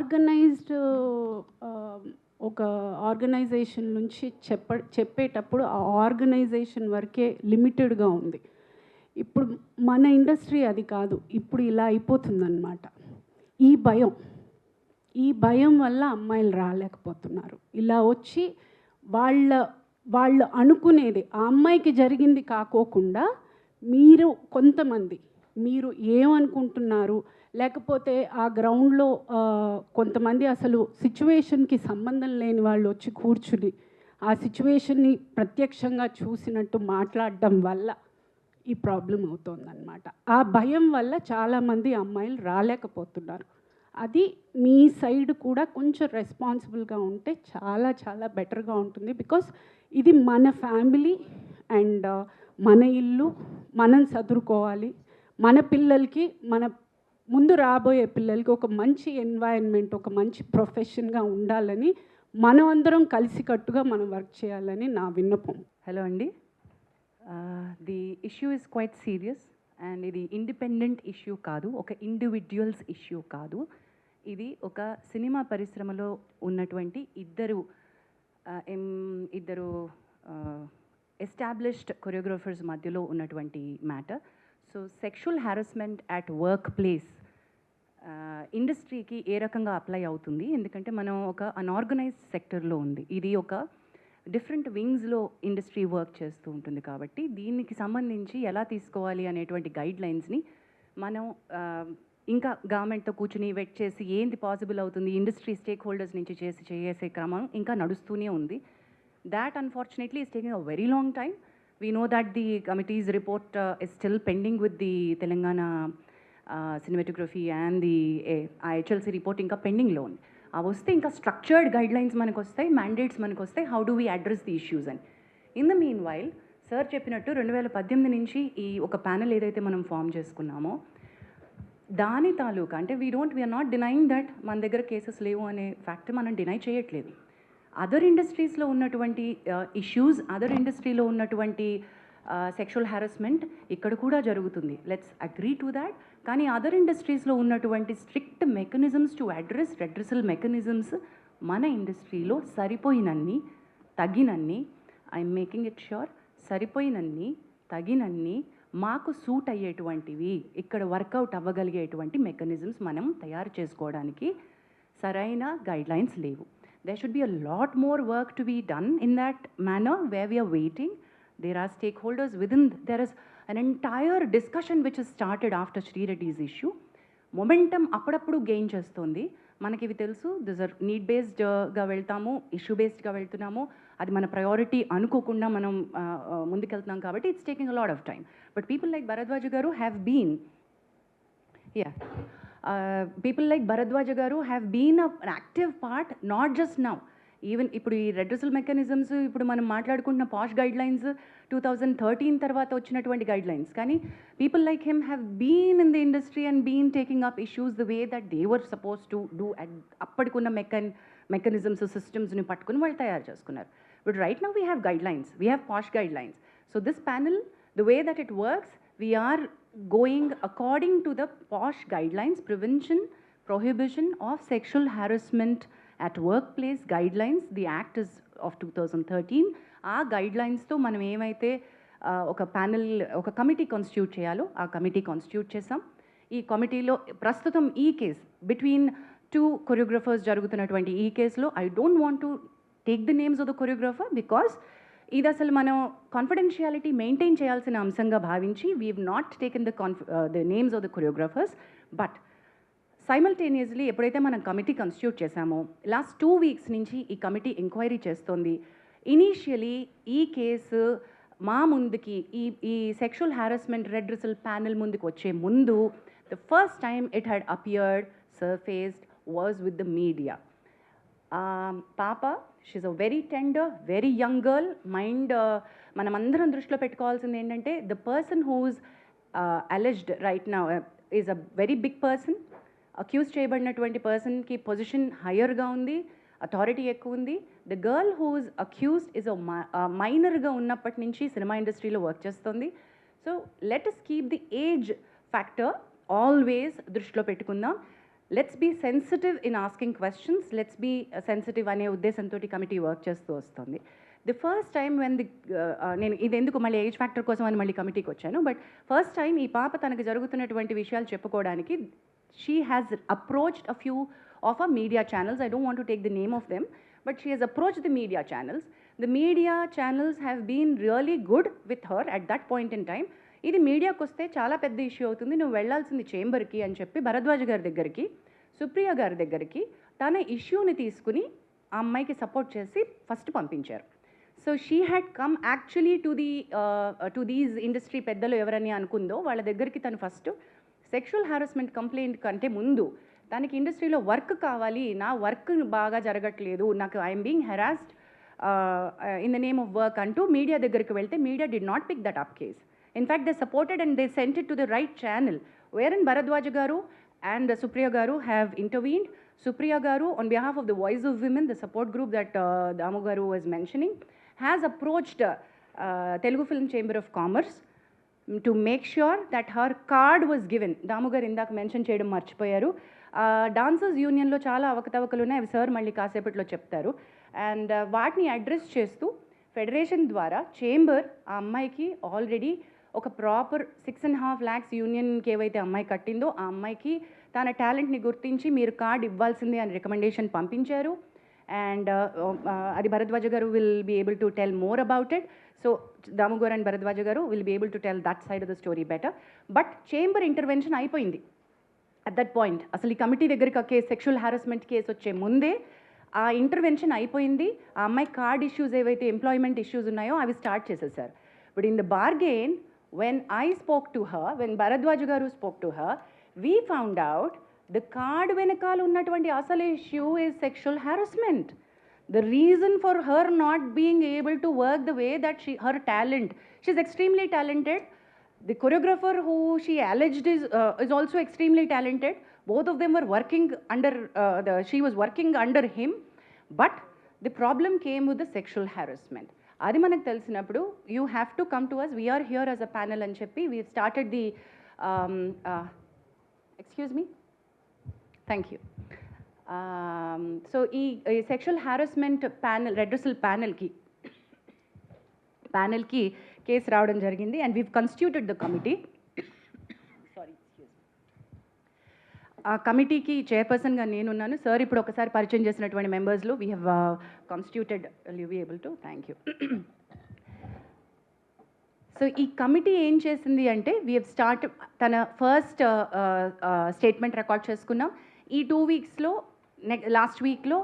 Organised ఒక organisation నుంచి చెప్ప చెప్పేటప్పుడు ఆ ఆర్గనైజేషన్ వరకే లిమిటెడ్గా ఉంది. ఇప్పుడు మన ఇండస్ట్రీ అది కాదు. ఇప్పుడు ఇలా అయిపోతుందన్నమాట. ఈ భయం ఈ భయం వల్ల అమ్మాయిలు రాలేకపోతున్నారు. ఇలా వచ్చి వాళ్ళ వాళ్ళు అనుకునేది ఆ అమ్మాయికి జరిగింది కాకోకుండా మీరు కొంతమంది మీరు ఏమనుకుంటున్నారు? లేకపోతే ఆ గ్రౌండ్లో కొంతమంది అసలు సిచ్యువేషన్కి సంబంధం లేని వాళ్ళు వచ్చి కూర్చుని ఆ సిచ్యువేషన్ని ప్రత్యక్షంగా చూసినట్టు మాట్లాడడం వల్ల ఈ ప్రాబ్లం అవుతుందన్నమాట. ఆ భయం వల్ల చాలామంది అమ్మాయిలు రాలేకపోతున్నారు. అది మీ సైడ్ కూడా కొంచెం రెస్పాన్సిబుల్గా ఉంటే చాలా చాలా బెటర్గా ఉంటుంది. బికాస్ ఇది మన ఫ్యామిలీ అండ్ మన ఇల్లు మనం చదువుకోవాలి మన పిల్లలకి మన ముందు రాబోయే పిల్లలకి ఒక మంచి ఎన్వైరన్మెంట్ ఒక మంచి ప్రొఫెషన్గా ఉండాలని మనం అందరం కలిసికట్టుగా మనం వర్క్ చేయాలని నా విన్నపం. హలో అండి. The issue is quite serious and ఇది ఇండిపెండెంట్ ఇష్యూ కాదు ఒక ఇండివిజువల్స్ ఇష్యూ కాదు. ఇది ఒక సినిమా పరిశ్రమలో ఉన్నటువంటి ఇద్దరు uh, ఇద్దరు uh, ఎస్టాబ్లిష్డ్ కొరియోగ్రాఫర్స్ మధ్యలో ఉన్నటువంటి matter so sexual harassment at workplace ఇండస్ట్రీకి ఏ రకంగా అప్లై అవుతుంది? ఎందుకంటే మనం ఒక అన్ఆర్గనైజ్డ్ సెక్టర్లో ఉంది. ఇది ఒక డిఫరెంట్ వింగ్స్లో ఇండస్ట్రీ వర్క్ చేస్తూ ఉంటుంది కాబట్టి దీనికి సంబంధించి ఎలా తీసుకోవాలి అనేటువంటి గైడ్ లైన్స్ని మనం uh, ఇంకా గవర్నమెంట్తో కూర్చుని వెట్ చేసి ఏంది పాసిబుల్ అవుతుంది? ఇండస్ట్రీ స్టేక్ హోల్డర్స్ నుంచి చేసి చేసే క్రమం ఇంకా నడుస్తూనే ఉంది. That unfortunately is taking a very long time we know that the committee's report is still pending with the Telangana cinematography and the HLC report ఇంకా పెండింగ్లో ఉంది అవి వస్తే ఇంకా స్ట్రక్చర్డ్ గైడ్ లైన్స్ మనకు వస్తాయి మ్యాండేట్స్ మనకు వస్తాయి how do we address the issues అని. In the meanwhile sir చెప్పినట్టు రెండు వేల పద్దెనిమిది నుంచి ఈ ఒక ప్యానెల్ ఏదైతే మనం ఫామ్ చేసుకున్నామో దాని తాలూకా అంటే we don't we're not denying that మన దగ్గర కేసెస్ లేవు అనే ఫ్యాక్ట్ మనం డినై చేయట్లేదు. అదర్ ఇండస్ట్రీస్లో ఉన్నటువంటి ఇష్యూస్ అదర్ ఇండస్ట్రీలో ఉన్నటువంటి సెక్షువల్ హ్యారస్మెంట్ ఇక్కడ కూడా జరుగుతుంది. లెట్స్ అగ్రీ టు దాట్ కానీ అదర్ ఇండస్ట్రీస్లో ఉన్నటువంటి strict mechanisms to address redressal mechanisms మన ఇండస్ట్రీలో సరిపోయినన్ని తగినన్ని ఐఎమ్ మేకింగ్ ఇట్ ష్యూర్ సరిపోయినన్ని తగినన్ని మాకు సూట్ అయ్యేటువంటివి ఇక్కడ వర్కౌట్ అవ్వగలిగేటువంటి మెకానిజమ్స్ మనం తయారు చేసుకోవడానికి సరైన గైడ్లైన్స్ లేవు. There should be a lot more work to be done in that manner where we are waiting. There are stakeholders within, there is an entire discussion which has started after Sri Reddy's issue. Momentum అప్పుడప్పుడు gain చేస్తుంది మనకి ఇవి తెలుసు this are need బేస్డ్గా వెళ్తాము issue బేస్డ్గా వెళ్తున్నాము అది మన priority అనుకోకుండా మనం ఆ, ఆ, ముందుకెళ్తున్నాం కాబట్టి it's taking a lot of time but people like Bharadwaj garu have been yeah people like Bharadwaja garu have been been active part not just now even ఇప్పుడు ఈ రెడ్రసల్ మెకానిజమ్స్ ఇప్పుడు మనం మాట్లాడుకుంటున్న POSH guidelines two thousand thirteen తర్వాత వచ్చినటువంటి guidelines కానీ people like him have been in the industry and been taking up issues the way that they were suppose to do at అప్పటికున్న మెకాన్ mechanisms సిస్టమ్స్ని పట్టుకుని వాళ్ళు తయారు చేసుకున్నారు. But right now we have guidelines we have POSH guidelines so this panel the way that it works we're going according to the POSH guidelines, prevention, prohibition of sexual harassment at workplace guidelines. The act is of 2013. ఆ గైడ్లైన్స్తో మనం ఏమైతే ఆ, ఒక panel ఒక committee constitute చేయాలో ఆ committee constitute చేసాం ఈ కమిటీలో ప్రస్తుతం ఈ కేస్ బిట్వీన్ టూ కొరియోగ్రఫర్స్ జరుగుతున్నటువంటి ఈ కేసులో I don't want to take the names of the choreographer because ఇది అసలు మనం కాన్ఫిడెన్షియాలిటీ మెయింటైన్ చేయాల్సిన అంశంగా భావించి we not taken the కాన్ఫి the names of the choreographers but simultaneously ఎప్పుడైతే మనం కమిటీ కన్స్టిట్యూట్ చేశామో లాస్ట్ టూ వీక్స్ నుంచి ఈ కమిటీ ఎంక్వైరీ చేస్తోంది. ఇనీషియలీ ఈ కేసు మా ముందుకి ఈ ఈ sexual harassment redressal panel ముందుకు వచ్చే ముందు the first time it had appeared surfaced was with the media పాప she a very tender very young girl mind మనమందరం దృష్టిలో పెట్టుకోవాల్సింది ఏంటంటే the person whose alleged right నా is a very big person accused చేయబడినటువంటి పర్సన్కి పొజిషన్ హయ్యర్గా ఉంది అథారిటీ ఎక్కువ ఉంది. The girl whose accused is మైనర్గా ఉన్నప్పటి నుంచి సినిమా ఇండస్ట్రీలో వర్క్ చేస్తుంది. So let us keep the age factor always దృష్టిలో పెట్టుకుందాం. Let's be sensitive in asking questions let's be sensitive అనే ఉద్దేశంతో కమిటీ వర్క్ చేస్తూ వస్తుంది. The first time when the నేను ఇది ఎందుకు మళ్ళీ ఏజ్ ఫ్యాక్టర్ కోసం అని మళ్ళీ కమిటీకి వచ్చాను. బట్ ఫస్ట్ టైం ఈ పాప తనకు జరుగుతున్నటువంటి విషయాలు చెప్పుకోవడానికి she has approached a few of a media channels I don't want to take the name of them but she has approach the media channels the media channels have been really good with her at that point in time ఇది మీడియాకు వస్తే చాలా పెద్ద issue అవుతుంది. నువ్వు వెళ్ళాల్సింది చేంబర్కి అని చెప్పి భరద్వాజ్ గారి దగ్గరికి సుప్రియ గారి దగ్గరికి తన ఇష్యూని తీసుకుని ఆ అమ్మాయికి సపోర్ట్ చేసి ఫస్ట్ పంపించారు. So she had come actually to the to these industry పెద్దలు ఎవరని అనుకుందో వాళ్ళ దగ్గరికి తను ఫస్ట్ సెక్షువల్ హారాస్మెంట్ కంప్లైంట్ కంటే ముందు తనకి ఇండస్ట్రీలో వర్క్ కావాలి నా వర్క్ బాగా జరగట్లేదు నాకు I'm being harassed in the name of work అంటూ మీడియా దగ్గరికి వెళ్తే media did not pick that up case. In fact they supported and they sent it to the right channel wherein Bharadwaja garu and Supriya garu have intervened Supriya garu on behalf of the voice of women the support group that Damu garu was mentioning has approached Telugu film chamber of commerce to make sure that her card was given Damu garu ఇందాక mention చేయడం మర్చిపోయారు dancers యూనియన్లో చాలా అవకతవకలు ఉన్నాయి అవి sir మళ్ళీ కాసేపట్లో చెప్తారు అండ్ వాటిని అడ్రస్ చేస్తూ ఫెడరేషన్ ద్వారా చేంబర్ ఆ అమ్మాయికి ఆల్రెడీ ఒక proper six and half lakhs యూనియన్కి ఏవైతే అమ్మాయి కట్టిందో ఆ అమ్మాయికి తన టాలెంట్ని గుర్తించి మీరు కార్డ్ ఇవ్వాల్సిందే అని రికమెండేషన్ పంపించారు. అండ్ uh, um, uh, అది Bharadwaja garu will be able to tell more about it so దాముగోర్ and Bharadwaja garu will be able to tell that side of the story better but chamber intervention అయిపోయింది. At that point అసలు ఈ committee దగ్గరికి ఆ case sexual harassment case వచ్చే ముందే ఆ intervention అయిపోయింది. ఆ అమ్మాయి కార్డ్ ఇష్యూస్ ఏవైతే ఎంప్లాయ్మెంట్ ఇష్యూస్ ఉన్నాయో అవి స్టార్ట్ చేసేసారు. But in the bargain when I spoke to her when Bharadwaj garu spoke to her we found out the card వెనకాల ఉన్నటువంటి అసలు issue is sexual harassment the reason for her not being able to work the way that she her talent she's extremely talented the choreographer who she alleged is uh, is also extremely talented both of them were working under uh, the she was working under him but the problem came with the sexual harassment అది మనకు తెలిసినప్పుడు you have to come to us we're here as a panel అని చెప్పి we started the excuse me thank you so ఈ sexual harassment panel redressal ప్యానల్కి ప్యానల్కి case రావడం జరిగింది. And we've constituted the committee sorry ఆ కమిటీకి చైర్పర్సన్గా నేనున్నాను. సార్ ఇప్పుడు ఒకసారి పరిచయం చేసినటువంటి మెంబర్స్లో we have constituted you be able to thank you so ఈ కమిటీ ఏం చేసింది అంటే వీ హెవ్ స్టార్ట్ తన ఫస్ట్ స్టేట్మెంట్ రికార్డ్ చేసుకున్నాం. ఈ టూ వీక్స్లో నెక్ లాస్ట్ వీక్లో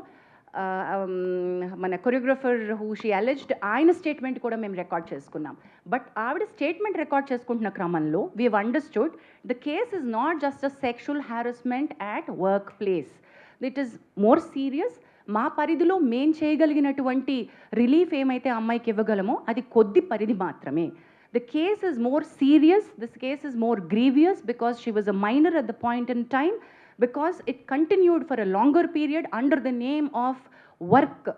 మన కొరియోగ్రఫర్ హూ షీ అలెజ్డ్ ఆయన స్టేట్మెంట్ కూడా మేము రికార్డ్ చేసుకున్నాం. బట్ ఆవిడ స్టేట్మెంట్ రికార్డ్ చేసుకుంటున్న క్రమంలో we understood the case is not just a sexual harassment at workplace that is more serious మా పరిధిలో మేం చేయగలిగినటువంటి రిలీఫ్ ఏమైతే అమ్మాయికి ఇవ్వగలమో అది కొద్ది పరిధి మాత్రమే. The case is more serious this case is more grievous because she was a minor at the point in time because it continued for a longer period under the name of work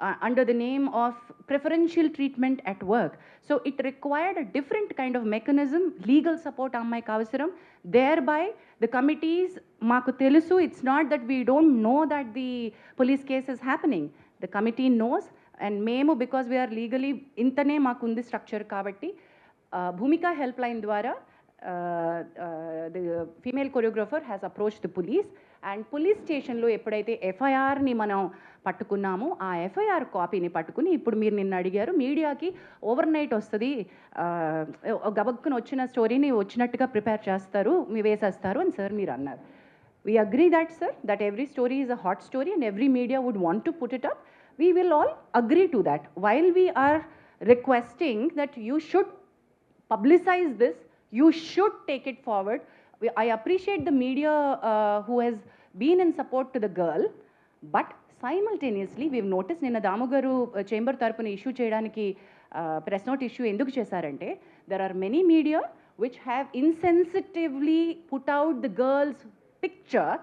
uh, under the name of preferential treatment at work. So it required a different kind of mechanism, legal support Ammai Kavasiram. Thereby, the committees, Maku Telusu, it's not that we don't know that the police case is happening. The committee knows, and మేము because we're legally ఇంతనే మాకు ఉంది structure కాబట్టి Bhumika helpline ద్వారా the female choreographer has approach the police and police స్టేషన్లో ఎప్పుడైతే ఎఫ్ఐఆర్ని మనం పట్టుకున్నాము. ఆ ఎఫ్ఐఆర్ కాపీని పట్టుకుని ఇప్పుడు మీరు నిన్ను అడిగారు. మీడియాకి ఓవర్ నైట్ వస్తుంది. గబక్కును వచ్చిన స్టోరీని వచ్చినట్టుగా ప్రిపేర్ చేస్తారు మీ వేసేస్తారు అని సార్ మీరు అన్నారు. We agree that sir that every story is a hot story and every media would want to put it up we will all agree to that while we are requesting that you should publicize this you should take it forward I appreciate the media who has been in support to the girl but simultaneously we've notice నిన్న దాముగారు chamber uh, తరపున issue చేయడానికి press note issue ఎందుకు చేశారంటే there are many media which have insensitively put out the girl's picture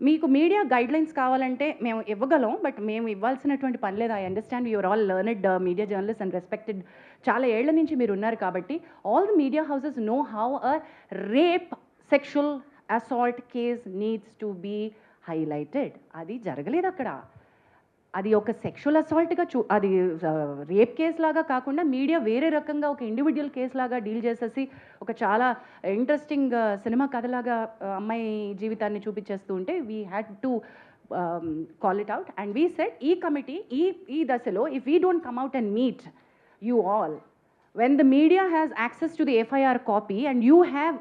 మీకు media guidelines కావాలంటే మేము ఇవ్వగలం బట్ మేము ఇవ్వాల్సినటువంటి పని లేదు. I understand your all learned media journalist and respected చాలా ఏళ్ళ నుంచి మీరు ఉన్నారు కాబట్టి all the media houses know how a rape sexual assault case needs to be highlighted. అది జరగలేదు అక్కడ అది ఒక సెక్షువల్ అసాల్ట్గా చూ అది రేప్ కేస్ లాగా కాకుండా మీడియా వేరే రకంగా ఒక ఇండివిజువల్ కేస్ లాగా డీల్ చేసేసి ఒక చాలా ఇంట్రెస్టింగ్ సినిమా కథలాగా అమ్మాయి జీవితాన్ని చూపించేస్తూ ఉంటే we had to call it out and we set ఈ కమిటీ ఈ ఈ దశలో if we don't come out and meet you all when the media has access to the FIR copy and you have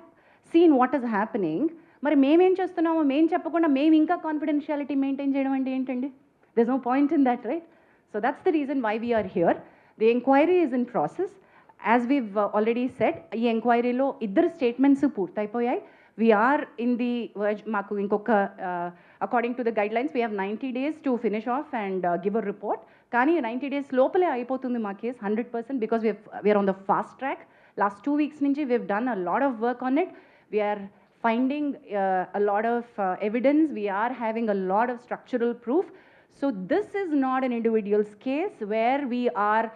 seen what is happening మరి మేమేం చేస్తున్నామో మేం చెప్పకుండా మేము ఇంకా కాన్ఫిడెన్షియాలిటీ మెయింటైన్ చేయడం అంటే ఏంటండి? There's no point in that right so that's the reason why we're here the enquiry is in process as we already set ఈ ఎంక్వైరీలో ఇద్దరు స్టేట్మెంట్స్ పూర్తయిపోయాయి. వీఆర్ ఇన్ ది మాకు ఇంకొక according to the guidelines we have ninety days to finish off and give a report కానీ ninety days లోపలే అయిపోతుంది మా case hundred percent because we're on the fast track last two weeks నుంచి we've done a lot of work on it we're finding a lot of evidence we're having a lot of structural proof so this is not an individuals case where we're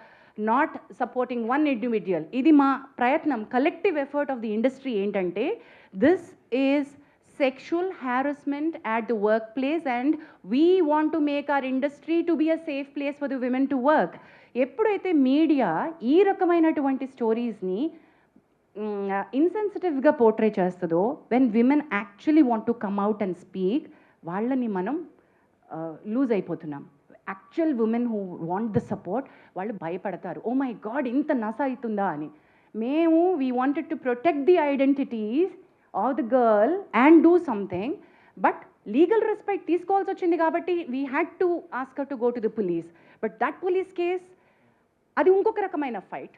not supporting one individual ఇది మా ప్రయత్నం collective effort of the industry ఏంటంటే this is sexual harassment at the workplace and we want to make our industry to be a safe place for the women to work. ఎప్పుడైతే media ఈ రకమైనటువంటి స్టోరీస్ని ఇన్సెన్సిటివ్గా portray చేస్తుందో when women actually want to come out and speak వాళ్ళని మనం lose అయిపోతున్నాం. Actual women who want the support వాళ్ళు భయపడతారు. ఓ మై గాడ్ ఇంత నస అవుతుందా అని. మేము we wanted to protect the identities of the girl and do something but legal respect తీసుకోవాల్సి వచ్చింది కాబట్టి we had to ask her to go to the police but that police case అది ఇంకొక రకమైన ఫైట్